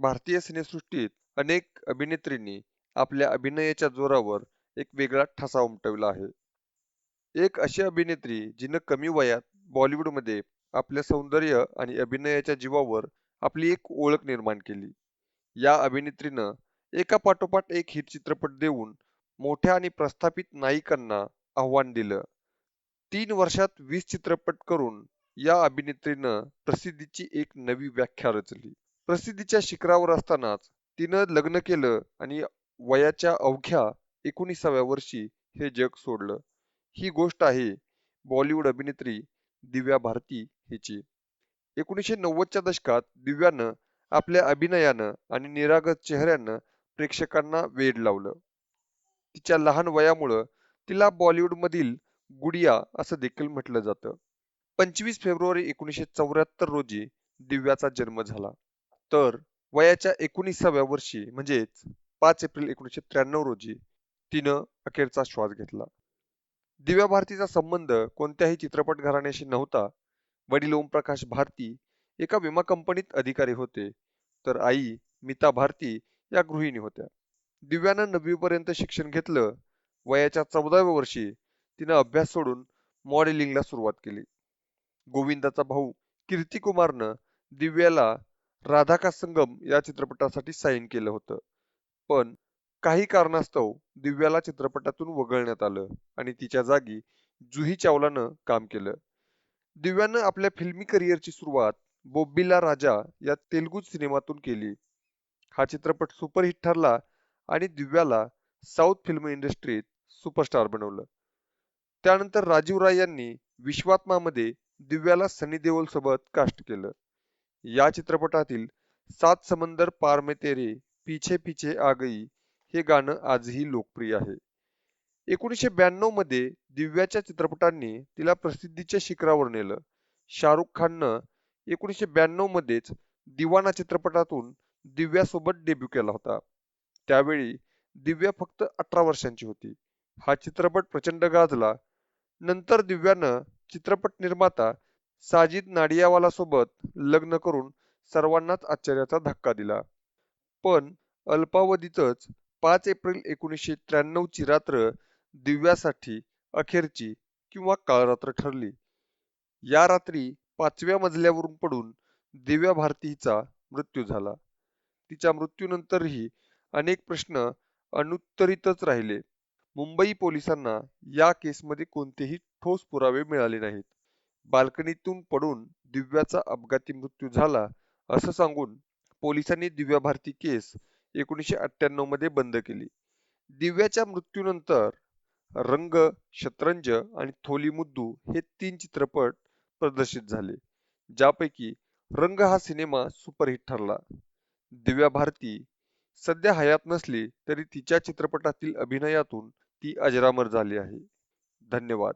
भारतीय सिनेसृष्टीत अनेक अभिनेत्रींनी आपल्या अभिनयाच्या जोरावर एक वेगळा ठसा उमटवला आहे. एक अशी अभिनेत्री जिनं कमी वयात बॉलिवूडमध्ये आपल्या सौंदर्य आणि अभिनयाच्या जीवावर आपली एक ओळख निर्माण केली. या अभिनेत्रीनं एकापाठोपाठ एक हिट चित्रपट देऊन मोठ्या आणि प्रस्थापित नायिकांना आव्हान दिलं. तीन वर्षात वीस चित्रपट करून या अभिनेत्रीनं प्रसिद्धीची एक नवी व्याख्या रचली. प्रसिद्धीच्या शिखरावर असतानाच तिनं लग्न केलं आणि वयाच्या अवघ्या एकोणीसाव्या वर्षी हे जग सोडलं. ही गोष्ट आहे बॉलिवूड अभिनेत्री दिव्या भारती हिची. एकोणीसशे नव्वदच्या दशकात दिव्यानं आपल्या अभिनयानं आणि निरागत चेहऱ्यानं प्रेक्षकांना वेड लावलं. तिच्या लहान वयामुळं तिला बॉलिवूडमधील गुडिया असं देखील म्हटलं जातं. पंचवीस फेब्रुवारी एकोणीसशे चौऱ्याहत्तर रोजी दिव्याचा जन्म झाला. तर वयाच्या एकोणीसाव्या वर्षी म्हणजेच पाच एप्रिल एकोणीसशे त्र्याण्णव रोजी तिनं अखेरचा श्वास घेतला. दिव्या भारतीचा संबंध कोणत्याही चित्रपट घराण्याशी नव्हता. वडील ओमप्रकाश भारती एका विमा कंपनीत अधिकारी होते, तर आई मीता भारती या गृहिणी होत्या. दिव्यानं नववीपर्यंत शिक्षण घेतलं. वयाच्या चौदाव्या वर्षी तिनं अभ्यास सोडून मॉडेलिंगला सुरुवात केली. गोविंदाचा भाऊ कीर्तिकुमारनं दिव्याला राधाका संगम या चित्रपटासाठी साईन केलं होतं. पण काही कारणास्तव दिव्याला चित्रपटातून वगळण्यात आलं आणि तिच्या जागी जुही चावलानं काम केलं. दिव्यानं आपल्या फिल्मी करिअरची सुरुवात बोब्बिला राजा या तेलुगू सिनेमातून केली. हा चित्रपट सुपरहिट ठरला आणि दिव्याला साऊथ फिल्म इंडस्ट्रीत सुपरस्टार बनवलं. त्यानंतर राजीव राय यांनी विश्वात्मामध्ये दिव्याला सनी देओल सोबत कास्ट केलं. या चित्रपटातील सात समंदर पार में तेरे पीछे पीछे आ गई हे गाणं आजही लोकप्रिय आहे. एकोणीसशे ब्याण्णवमध्ये दिव्याच्या चित्रपटांनी तिला प्रसिद्धीच्या शिखरावर नेलं. शाहरुख खाननं एकोणीसशे ब्याण्णव मध्येच दिवाना चित्रपटातून दिव्यासोबत डेब्यू केला होता. त्यावेळी दिव्या फक्त अठरा वर्षांची होती. हा चित्रपट प्रचंड गाजला. नंतर दिव्यानं चित्रपट निर्माता साजिद नाडियावाला सोबत लग्न करून सर्वांनाच आश्चर्याचा धक्का दिला. पण अल्पावधीतच पाच एप्रिल एकोणीसशे त्र्याण्णव ची रात्र दिव्यासाठी अखेरची किंवा काळरात्र ठरली. या रात्री पाचव्या मजल्यावरून पडून दिव्या भारतीचा मृत्यू झाला. तिच्या मृत्यूनंतरही अनेक प्रश्न अनुत्तरितच राहिले. मुंबई पोलिसांना या केसमध्ये कोणतेही ठोस पुरावे मिळाले नाहीत. बाल्कनीतून पडून दिव्याचा अपघाती मृत्यू झाला असं सांगून पोलिसांनी दिव्या भारती केस एकोणीसशे अठ्ठ्याण्णवमध्ये बंद केली. दिव्याच्या मृत्यूनंतर रंग, शतरंज आणि थोली मुद्दू हे तीन चित्रपट प्रदर्शित झाले, ज्यापैकी रंग हा सिनेमा सुपरहिट ठरला. दिव्या भारती सध्या हयात नसली तरी तिच्या चित्रपटातील अभिनयातून ती अजरामर झाली आहे. धन्यवाद.